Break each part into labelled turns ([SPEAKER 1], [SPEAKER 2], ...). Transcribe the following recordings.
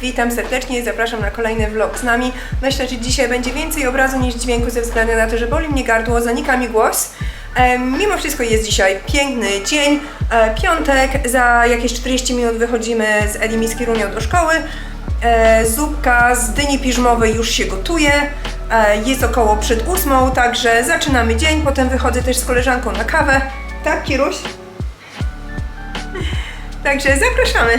[SPEAKER 1] witam serdecznie i zapraszam na kolejny vlog z nami. Myślę, że dzisiaj będzie więcej obrazu niż dźwięku ze względu na to, że boli mnie gardło, zanika mi głos. Mimo wszystko jest dzisiaj piękny dzień, e, piątek, za jakieś 40 minut wychodzimy z Elim i z Kirunią do szkoły. E, zupka z dyni piżmowej już się gotuje. E, jest około przed ósmą, także zaczynamy dzień. Potem wychodzę też z koleżanką na kawę. Tak, Kiruś? Także zapraszamy.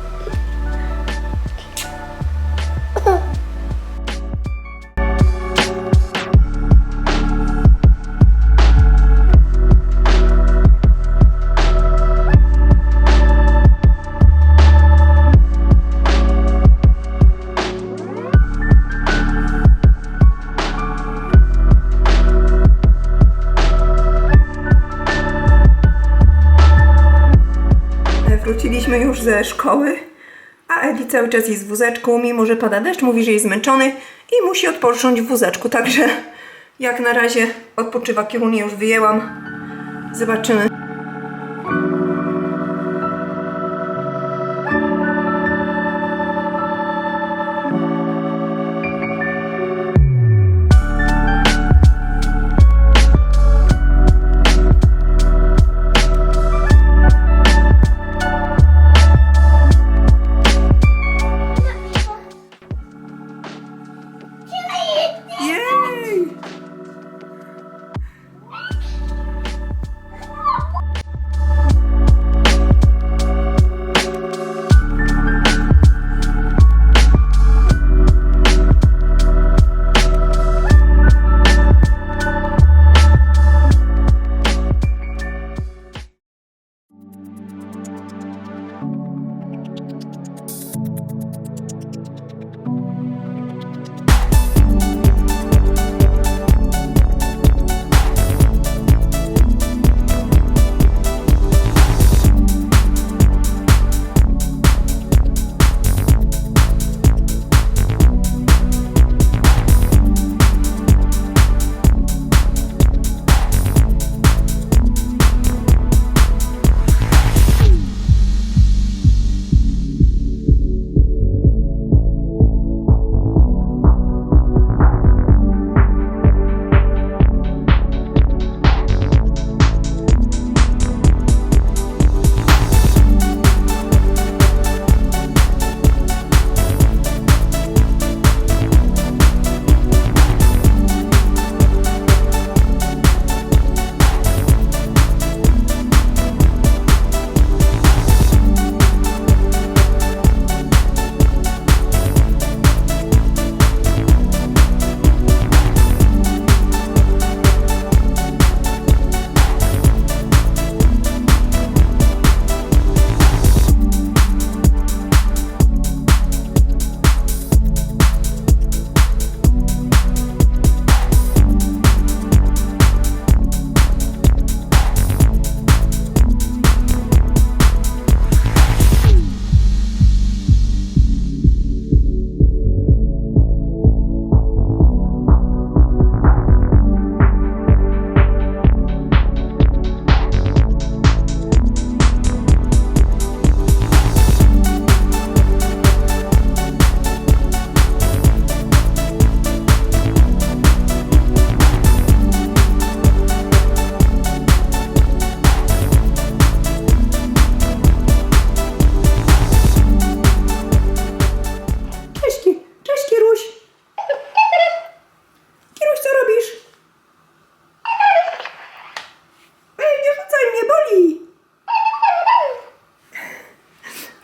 [SPEAKER 1] Wróciliśmy już ze szkoły, a Edi cały czas jest w wózeczku, mimo że pada deszcz, mówi, że jest zmęczony i musi odpocząć w wózeczku, także jak na razie odpoczywa kierunek, już wyjęłam. Zobaczymy.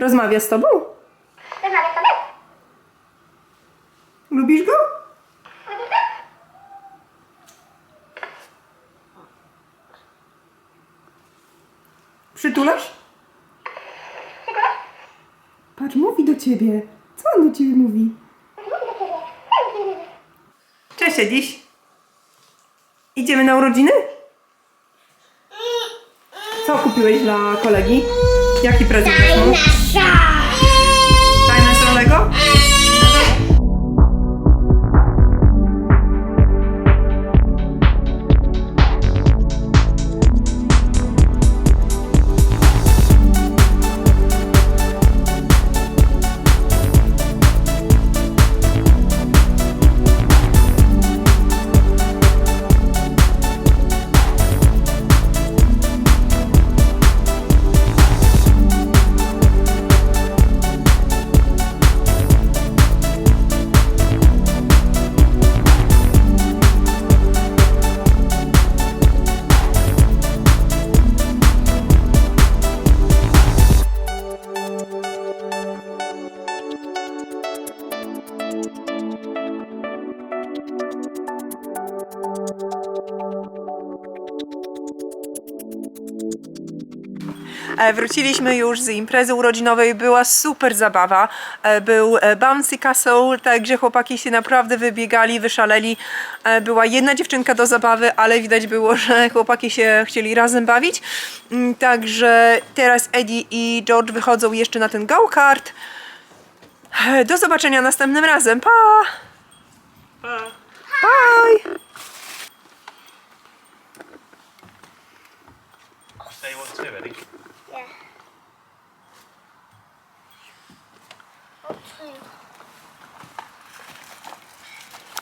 [SPEAKER 1] Rozmawia z tobą? Lubisz go? Przytulasz? Patrz, mówi do ciebie. Co on do ciebie mówi? Cześć, dziś. Idziemy na urodziny? Co kupiłeś dla kolegi? Jaki prezent? Dinosaurego? Wróciliśmy już z imprezy urodzinowej, była super zabawa. E, Był e, bouncy castle, także chłopaki się naprawdę wybiegali, wyszaleli. E, Była jedna dziewczynka do zabawy, ale widać było, że chłopaki się chcieli razem bawić. Mm, Także teraz Eddie i George wychodzą jeszcze na ten go-kart. E, Do zobaczenia następnym razem. Pa! Bye!